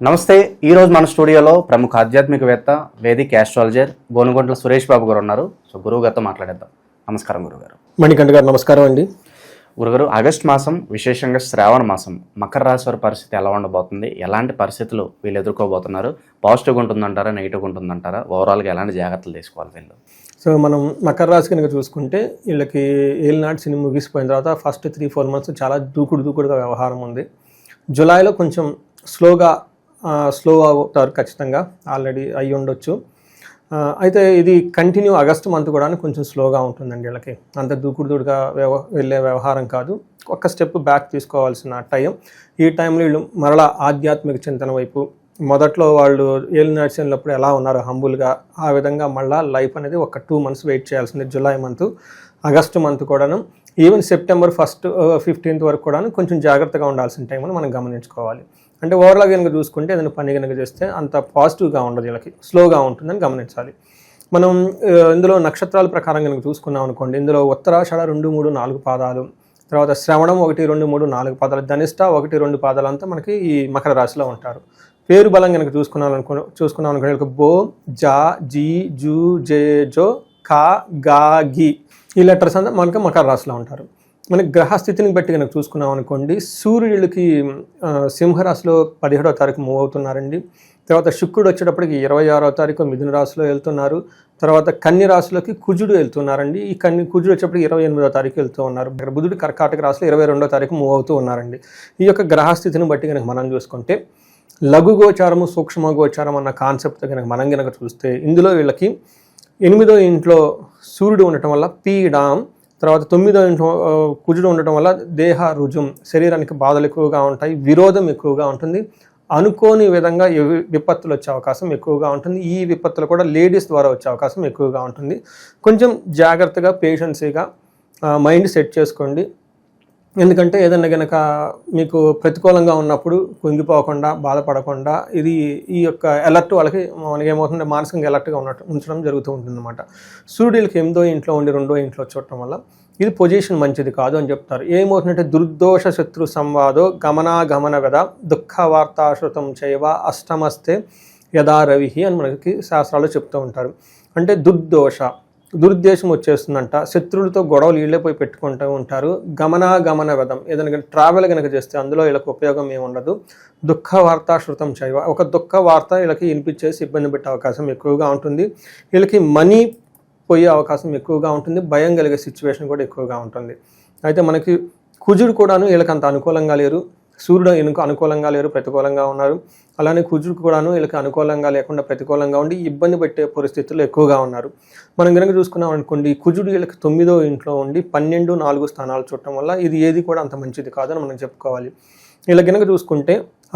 నమస్తే ఈ రోజు మన స్టూడియోలో ప్రముఖ ఆధ్యాత్మికవేత్త వేదిక్ ఆస్ట్రాలజర్ గోనుగొంట్ల సురేష్ బాబు గారు ఉన్నారు. సో గురువు గారితో మాట్లాడేద్దాం. నమస్కారం గురుగారు మణికంఠ గారు నమస్కారం అండి. గురుగారు ఆగస్ట్ మాసం విశేషంగా శ్రావణ మాసం మకర రాశి వారి పరిస్థితి ఎలా ఉండబోతుంది? ఎలాంటి పరిస్థితులు వీళ్ళు ఎదుర్కోబోతున్నారు? పాజిటివ్గా ఉంటుందంటారా నెగిటివ్గా ఉంటుందంటారా? ఓవరాల్గా ఎలాంటి జాగ్రత్తలు తీసుకోవాలి వీళ్ళు? సో మనం మకర రాశి కనుక చూసుకుంటే వీళ్ళకి ఏలినాటి సినిమా ముగిసిపోయిన తర్వాత ఫస్ట్ త్రీ ఫోర్ మంత్స్ చాలా దూకుడు దూకుడుగా వ్యవహారం ఉంది. జూలైలో కొంచెం స్లోగా స్లో అవుతారు ఖచ్చితంగా. ఆల్రెడీ అయి ఉండొచ్చు. అయితే ఇది కంటిన్యూ ఆగస్ట్ మంత్ కూడా కొంచెం స్లోగా ఉంటుందండి వీళ్ళకి. అంత దూకుడు దూడుగా వ్యవ వెళ్ళే వ్యవహారం కాదు. ఒక్క స్టెప్ బ్యాక్ తీసుకోవాల్సిన టైం ఈ టైంలో వీళ్ళు మరలా ఆధ్యాత్మిక చింతన వైపు మొదట్లో వాళ్ళు ఏళ్ళు నడిచినప్పుడు ఎలా ఉన్నారు హంబుల్గా ఆ విధంగా మళ్ళా లైఫ్ అనేది ఒక టూ మంత్స్ వెయిట్ చేయాల్సింది. జూలై మంత్ ఆగస్టు మంత్ కూడాను. ఈవెన్ సెప్టెంబర్ ఫస్ట్ ఫిఫ్టీన్త్ వరకు కూడాను కొంచెం జాగ్రత్తగా ఉండాల్సిన టైం అని మనం గమనించుకోవాలి. అంటే ఓవరాల్ కనుక చూసుకుంటే ఏదైనా పని కనుక చేస్తే అంత పాజిటివ్గా ఉండదు వీళ్ళకి స్లోగా ఉంటుందని గమనించాలి. మనం ఇందులో నక్షత్రాల ప్రకారం కనుక చూసుకున్నాం అనుకోండి ఇందులో ఉత్తరాషాఢ రెండు మూడు నాలుగు పాదాలు తర్వాత శ్రవణం ఒకటి రెండు మూడు నాలుగు పాదాలు ధనిష్ట ఒకటి రెండు పాదాలు అంతా మనకి ఈ మకర రాశిలో ఉంటారు. పేరు బలం కనుక చూసుకున్నాం అనుకో చూసుకున్నాం అనుకోండి బో జా జీ జూ జే జో కా గా గి ఈ లెటర్స్ అంతా మనకి మకర రాశిలో ఉంటారు. మనకి గ్రహస్థితిని బట్టి కనుక చూసుకున్నాం అనుకోండి సూర్యుడికి సింహరాశిలో పదిహేడవ తారీఖు మూవ్ అవుతున్నారండి. తర్వాత శుక్రుడు వచ్చేటప్పటికి ఇరవై ఆరో తారీఖు మిథున రాశిలో వెళ్తున్నారు. తర్వాత కన్య రాశిలోకి కుజుడు వెళ్తున్నారండి. ఈ కన్య కుజుడు వచ్చేప్పటికి ఇరవై ఎనిమిదో తారీఖు వెళ్తూ ఉన్నారు. బుధుడు కర్కాటక రాశిలో ఇరవై రెండో తారీఖు మూవ్ అవుతూ ఉన్నారండి. ఈ యొక్క గ్రహస్థితిని బట్టి కనుక మనం చూసుకుంటే లఘు గోచారము సూక్ష్మ గోచారం అన్న కాన్సెప్ట్ కనుక మనం కనుక చూస్తే ఇందులో వీళ్ళకి ఎనిమిదో ఇంట్లో సూర్యుడు ఉండటం వల్ల పీడాం తర్వాత తొమ్మిదో కుజుడు ఉండటం వల్ల దేహ రుజుం శరీరానికి బాధలు ఎక్కువగా ఉంటాయి విరోధం ఎక్కువగా ఉంటుంది. అనుకోని విధంగా విపత్తులు వచ్చే అవకాశం ఎక్కువగా ఉంటుంది. ఈ విపత్తులు కూడా లేడీస్ ద్వారా వచ్చే అవకాశం ఎక్కువగా ఉంటుంది. కొంచెం జాగ్రత్తగా పేషెన్సీగా మైండ్ సెట్ చేసుకోండి. ఎందుకంటే ఏదైనా గనక మీకు ప్రతికూలంగా ఉన్నప్పుడు కుంగిపోకుండా బాధపడకుండా ఇది ఈ యొక్క అలర్ట్ వాళ్ళకి మనకి ఏమవుతుందంటే మానసికంగా అలర్ట్గా ఉన్నట్టు ఉంచడం జరుగుతూ ఉంటుంది అనమాట సూర్యుడికి ఎనిమిదో ఇంట్లో ఉండి రెండో ఇంట్లో చూడటం వల్ల ఇది పొజిషన్ మంచిది కాదు అని చెప్తారు. ఏమవుతుందంటే దుర్దోష శత్రు సంవాదో గమనాగమన వెద దుఃఖ వార్తాశ్రుతం చేయవ అష్టమస్తే యథా అని మనకి శాస్త్రాలు చెప్తూ ఉంటారు. అంటే దుర్దోష దురుద్దేశం వచ్చేస్తుందంట. శత్రువులతో గొడవలు వీళ్ళే పోయి పెట్టుకుంటూ ఉంటారు. గమనాగమన విధం ఏదైనా ట్రావెల్ కనుక చేస్తే అందులో వీళ్ళకి ఉపయోగం ఏమి ఉండదు. దుఃఖ వార్త శృతం చేయవ ఒక దుఃఖ వార్త వీళ్ళకి వినిపించేసి ఇబ్బంది పెట్టే అవకాశం ఎక్కువగా ఉంటుంది. వీళ్ళకి మనీ పోయే అవకాశం ఎక్కువగా ఉంటుంది. భయం కలిగే సిచ్యువేషన్ కూడా ఎక్కువగా ఉంటుంది. అయితే మనకి కుజుడు కూడాను వీళ్ళకి అంత అనుకూలంగా లేరు. సూర్యుడు ఈయనకు అనుకూలంగా లేరు ప్రతికూలంగా ఉన్నారు. అలానే కుజుడు కూడాను వీళ్ళకి అనుకూలంగా లేకుండా ప్రతికూలంగా ఉండి ఇబ్బంది పెట్టే పరిస్థితులు ఎక్కువగా ఉన్నారు. మనం కనుక చూసుకున్నాం అనుకోండి కుజుడు వీళ్ళకి తొమ్మిదో ఇంట్లో ఉండి పన్నెండు నాలుగు స్థానాలు చూడటం వల్ల ఇది ఏది కూడా అంత మంచిది కాదని మనం చెప్పుకోవాలి. ఇలా కనుక చూసుకుంటే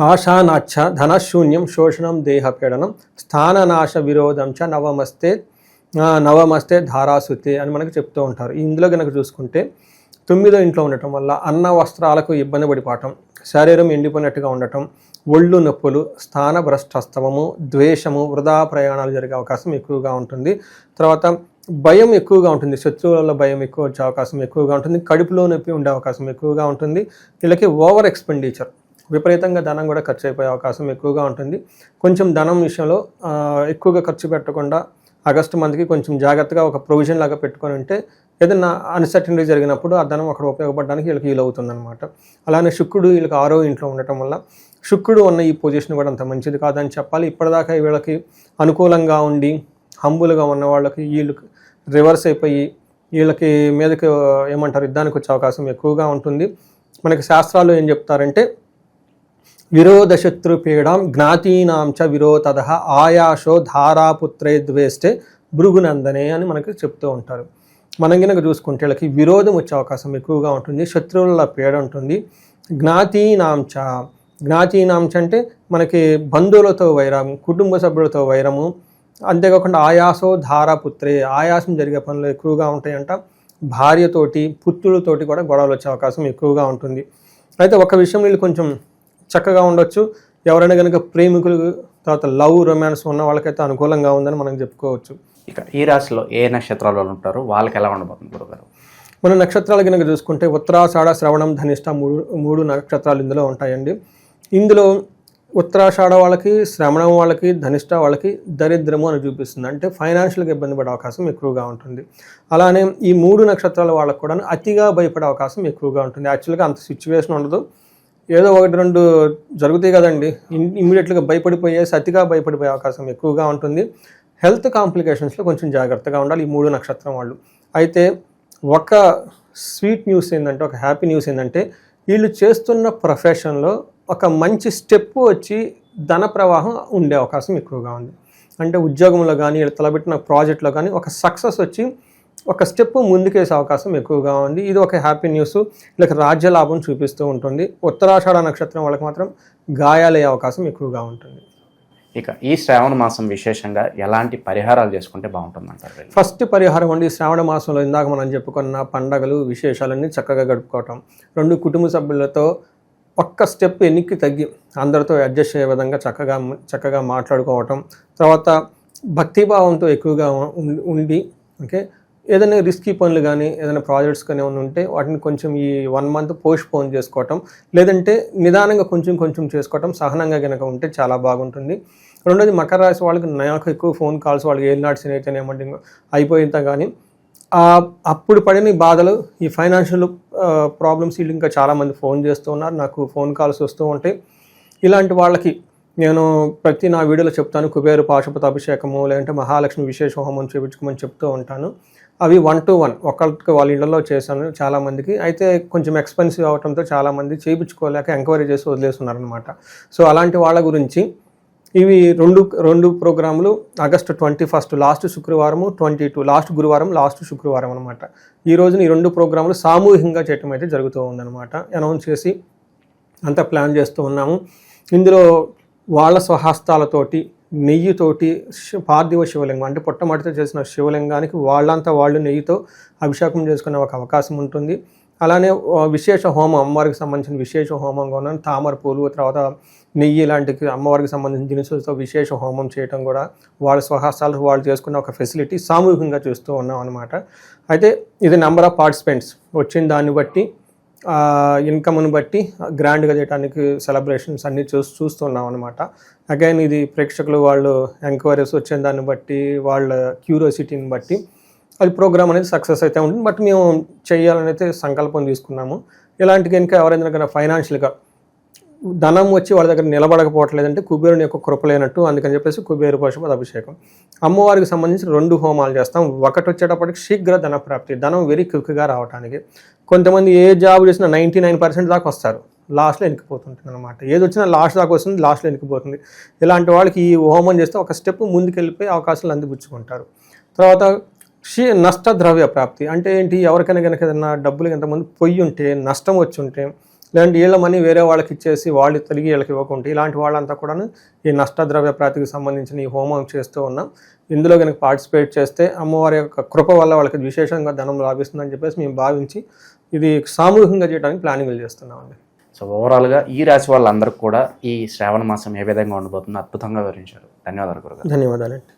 ఆశానాచ్చ ధనశూన్యం శోషణం దేహపీడనం స్థాననాశ విరోధం చ నవమస్తే నవమస్తే ధారాసుతే అని మనకు చెప్తూ ఉంటారు. ఇందులో కనుక చూసుకుంటే తొమ్మిదో ఇంట్లో ఉండటం వల్ల అన్న వస్త్రాలకు ఇబ్బంది పడిపోవటం శరీరం ఎండిపోయినట్టుగా ఉండటం ఒళ్ళు నొప్పులు స్థాన భ్రష్టస్తవము ద్వేషము వృధా ప్రయాణాలు జరిగే అవకాశం ఎక్కువగా ఉంటుంది. తర్వాత భయం ఎక్కువగా ఉంటుంది శత్రువుల భయం ఎక్కువ వచ్చే అవకాశం ఎక్కువగా ఉంటుంది కడుపులో నొప్పి ఉండే అవకాశం ఎక్కువగా ఉంటుంది. వీళ్ళకి ఓవర్ ఎక్స్పెండిచర్ విపరీతంగా ధనం కూడా ఖర్చు అయిపోయే అవకాశం ఎక్కువగా ఉంటుంది. కొంచెం ధనం విషయంలో ఎక్కువగా ఖర్చు పెట్టకుండా ఆగస్టు మంత్కి కొంచెం జాగ్రత్తగా ఒక ప్రొవిజన్ లాగా పెట్టుకొని ఉంటే ఏదైనా అన్సర్టనిటీ జరిగినప్పుడు ఆ ధనం అక్కడ ఉపయోగపడడానికి వీళ్ళకి వీలు అవుతుందన్నమాట అలానే శుక్రుడు వీళ్ళకి ఆరో ఇంట్లో ఉండటం వల్ల శుక్రుడు ఉన్న ఈ పొజిషన్ కూడా అంత మంచిది కాదని చెప్పాలి. ఇప్పటిదాకా వీళ్ళకి అనుకూలంగా ఉండి హంబులుగా ఉన్న వాళ్ళకి వీళ్ళకి రివర్స్ అయిపోయి వీళ్ళకి మీదకి ఏమంటారు యుద్ధానికి వచ్చే అవకాశం ఎక్కువగా ఉంటుంది. మనకి శాస్త్రాలు ఏం చెప్తారంటే విరోధ శత్రు పీడాం జ్ఞాతీనాంచ చ విరోధద ఆయాషో ధారాపుత్రే ద్వేష్టే భృగునందనే అని మనకి చెప్తూ ఉంటారు. మనం కనుక చూసుకుంటే వీళ్ళకి విరోధం వచ్చే అవకాశం ఎక్కువగా ఉంటుంది శత్రువుల పేడ ఉంటుంది. జ్ఞాతీనాంచ జ్ఞాతీనాంచ అంటే మనకి బంధువులతో వైరం కుటుంబ సభ్యులతో వైరము అంతేకాకుండా ఆయాసో ధారాపుత్రే ఆయాసం జరిగే పనులు ఎక్కువగా ఉంటాయంట. భార్యతోటి పుత్రులతోటి కూడా గొడవలు వచ్చే అవకాశం ఎక్కువగా ఉంటుంది. అయితే ఒక విషయం వీళ్ళు కొంచెం చక్కగా ఉండొచ్చు. ఎవరైనా కనుక ప్రేమికులు తర్వాత లవ్ రొమాన్స్ ఉన్న వాళ్ళకైతే అనుకూలంగా ఉందని మనం చెప్పుకోవచ్చు. ఇక ఈ రాశిలో ఏ నక్షత్రాలు ఉంటారు వాళ్ళకి ఎలా ఉండబోతుంది గురుగారు? మన నక్షత్రాలు కనుక చూసుకుంటే ఉత్తరాషాఢ శ్రవణం ధనిష్ట మూడు మూడు నక్షత్రాలు ఇందులో ఉంటాయండి. ఇందులో ఉత్తరాషాఢ వాళ్ళకి శ్రవణం వాళ్ళకి ధనిష్ట వాళ్ళకి దరిద్రము అని చూపిస్తుంది. అంటే ఫైనాన్షియల్గా ఇబ్బంది పడే అవకాశం ఎక్కువగా ఉంటుంది. అలానే ఈ మూడు నక్షత్రాల వాళ్ళకు కూడా అతిగా భయపడే అవకాశం ఎక్కువగా ఉంటుంది. యాక్చువల్గా అంత సిచ్యువేషన్ ఉండదు. ఏదో ఒకటి రెండు జరుగుతాయి కదండి. ఇమ్మీడియట్గా భయపడిపోయేసి అతిగా భయపడిపోయే అవకాశం ఎక్కువగా ఉంటుంది. హెల్త్ కాంప్లికేషన్స్లో కొంచెం జాగ్రత్తగా ఉండాలి. ఈ మూడు నక్షత్రం వాళ్ళు. అయితే ఒక స్వీట్ న్యూస్ ఏంటంటే ఒక హ్యాపీ న్యూస్ ఏంటంటే వీళ్ళు చేస్తున్న ప్రొఫెషన్లో ఒక మంచి స్టెప్ వచ్చి ధన ప్రవాహం ఉండే అవకాశం ఎక్కువగా ఉంది. అంటే ఉద్యోగంలో కానీ వీళ్ళు తలబెట్టిన ప్రాజెక్ట్లో కానీ ఒక సక్సెస్ వచ్చి ఒక స్టెప్ ముందుకేసే అవకాశం ఎక్కువగా ఉంది. ఇది ఒక హ్యాపీ న్యూస్. వీళ్ళకి రాజ్య లాభం చూపిస్తూ ఉంటుంది. ఉత్తరాషాఢ నక్షత్రం వాళ్ళకి మాత్రం గాయాలయ్యే అవకాశం ఎక్కువగా ఉంటుంది. ఇక ఈ శ్రావణ మాసం విశేషంగా ఎలాంటి పరిహారాలు చేసుకుంటే బాగుంటుందంటారు ఫస్ట్ పరిహారం అండి శ్రావణ మాసంలో ఇందాక మనం చెప్పుకున్న పండగలు విశేషాలన్నీ చక్కగా గడుపుకోవటం. రెండు కుటుంబ సభ్యులతో ఒక్క స్టెప్ ఎన్నిక్కి తగ్గి అందరితో అడ్జస్ట్ అయ్యే విధంగా చక్కగా చక్కగా మాట్లాడుకోవటం. తర్వాత భక్తిభావంతో ఎక్కువగా ఉండి ఓకే? ఏదైనా రిస్కీ పనులు కానీ ఏదైనా ప్రాజెక్ట్స్ కానీ ఏమైనా ఉంటే వాటిని కొంచెం ఈ వన్ మంత్ పోస్ట్ పోన్ చేసుకోవటం. లేదంటే నిదానంగా కొంచెం కొంచెం చేసుకోవటం సహనంగా కనుక ఉంటే చాలా బాగుంటుంది. రెండోది మకర రాశి వాళ్ళకి నాకు ఎక్కువ ఫోన్ కాల్స్ వాళ్ళకి ఏం నాట్స్ అయితేనేమంటే అయిపోయిందా కానీ అప్పుడు పడిన ఈ బాధలు ఈ ఫైనాన్షియల్ ప్రాబ్లమ్స్ వీళ్ళు ఇంకా చాలామంది ఫోన్ చేస్తూ ఉన్నారు. నాకు ఫోన్ కాల్స్ వస్తూ ఉంటాయి ఇలాంటి వాళ్ళకి నేను ప్రతి నా వీడియోలో చెప్తాను. కుబేరు పాశుపత అభిషేకము లేదంటే మహాలక్ష్మి విశేష హోమం చేయించుకోమని చెప్తూ ఉంటాను. అవి వన్ టు వన్ ఒకరికి వాళ్ళ ఇళ్ళలో చేశాను చాలామందికి. అయితే కొంచెం ఎక్స్పెన్సివ్ అవడంతో చాలామంది చేయించుకోలేక ఎంక్వైరీ చేసి వదిలేస్తున్నారనమాట సో అలాంటి వాళ్ళ గురించి ఇవి రెండు రెండు ప్రోగ్రాములు ఆగస్టు ట్వంటీ ఫస్ట్ లాస్ట్ శుక్రవారము ట్వంటీ టూ లాస్ట్ గురువారం లాస్ట్ శుక్రవారం అనమాట ఈ రోజున ఈ రెండు ప్రోగ్రాములు సామూహికంగా చేయటం అయితే జరుగుతూ ఉందన్నమాట. అనౌన్స్ చేసి అంతా ప్లాన్ చేస్తూ ఉన్నాము. ఇందులో వాళ్ళ స్వహస్తాలతోటి నెయ్యితోటి పార్థివ శివలింగం అంటే పుట్టమటితో చేసిన శివలింగానికి వాళ్ళంతా వాళ్ళు నెయ్యితో అభిషేకం చేసుకునే ఒక అవకాశం ఉంటుంది. అలానే విశేష హోమం అమ్మవారికి సంబంధించిన విశేష హోమం కూడా తామర పూలు తర్వాత నెయ్యి లాంటి అమ్మవారికి సంబంధించిన దినుసులతో విశేష హోమం చేయటం కూడా వాళ్ళ స్వహస్తాలు వాళ్ళు చేసుకున్న ఒక ఫెసిలిటీ సామూహికంగా చూస్తూ ఉన్నాం అనమాట అయితే ఇది నెంబర్ ఆఫ్ పార్టిసిపెంట్స్ వచ్చిన దాన్ని బట్టి ఇన్కమ్ను బట్టి గ్రాండ్గా చేయడానికి సెలబ్రేషన్స్ అన్నీ చూసి చూస్తున్నాం అనమాట అగైన్ ఇది ప్రేక్షకులు వాళ్ళు ఎంక్వైరీస్ వచ్చిన దాన్ని బట్టి వాళ్ళ క్యూరియాసిటీని బట్టి అది ప్రోగ్రామ్ అనేది సక్సెస్ అయితే ఉంటుంది. బట్ మేము చేయాలని అయితే సంకల్పం తీసుకున్నాము. ఇలాంటి కనుక ఎవరైనా కనుక ఫైనాన్షియల్గా ధనం వచ్చి వాళ్ళ దగ్గర నిలబడకపోవట్లేదంటే కుబేరుని యొక్క కృపలేనట్టు అందుకని చెప్పేసి కుబేరు పశుపతి అభిషేకం. అమ్మవారికి సంబంధించి రెండు హోమాలు చేస్తాం. ఒకటి వచ్చేటప్పటికి శీఘ్ర ధన ప్రాప్తి ధనం వెరీ క్విక్గా రావడానికి కొంతమంది ఏ జాబ్ చేసినా నైంటీ నైన్ పర్సెంట్ దాకా వస్తారు. లాస్ట్లో వెనక్కిపోతుంటుంది అనమాట ఏది వచ్చినా లాస్ట్ దాకా వస్తుంది లాస్ట్లో వెనక్కిపోతుంది. ఇలాంటి వాళ్ళకి ఈ హోమం చేస్తే ఒక స్టెప్ ముందుకు వెళ్ళిపోయి అవకాశాలు అందిపుచ్చుకుంటారు. తర్వాత షీ నష్ట ద్రవ్య ప్రాప్తి. అంటే ఏంటి? ఎవరికైనా కనుక ఏదైనా డబ్బులు ఎంతమంది పొయ్యి ఉంటే నష్టం వచ్చి ఉంటే లేదంటే వీళ్ళ మనీ వేరే వాళ్ళకి ఇచ్చేసి వాళ్ళు తిరిగి వీళ్ళకి ఇవ్వకుంటే ఇలాంటి వాళ్ళంతా కూడా ఈ నష్ట ద్రవ్య ప్రాప్తికి సంబంధించిన ఈ హోమం చేస్తూ ఉన్నాం. ఇందులో కనుక పార్టిసిపేట్ చేస్తే అమ్మవారి యొక్క కృప వల్ల వాళ్ళకి విశేషంగా ధనం లాభిస్తుందని చెప్పేసి మేము భావించి ఇది సామూహికంగా చేయడానికి ప్లానింగ్లు చేస్తున్నామండి. సో ఓవరాల్గా ఈ రాశి వాళ్ళందరికీ కూడా ఈ శ్రావణ మాసం ఏ విధంగా ఉండబోతుందో అద్భుతంగా వివరించారు. ధన్యవాదాలు గురుగారు. ధన్యవాదాలండి.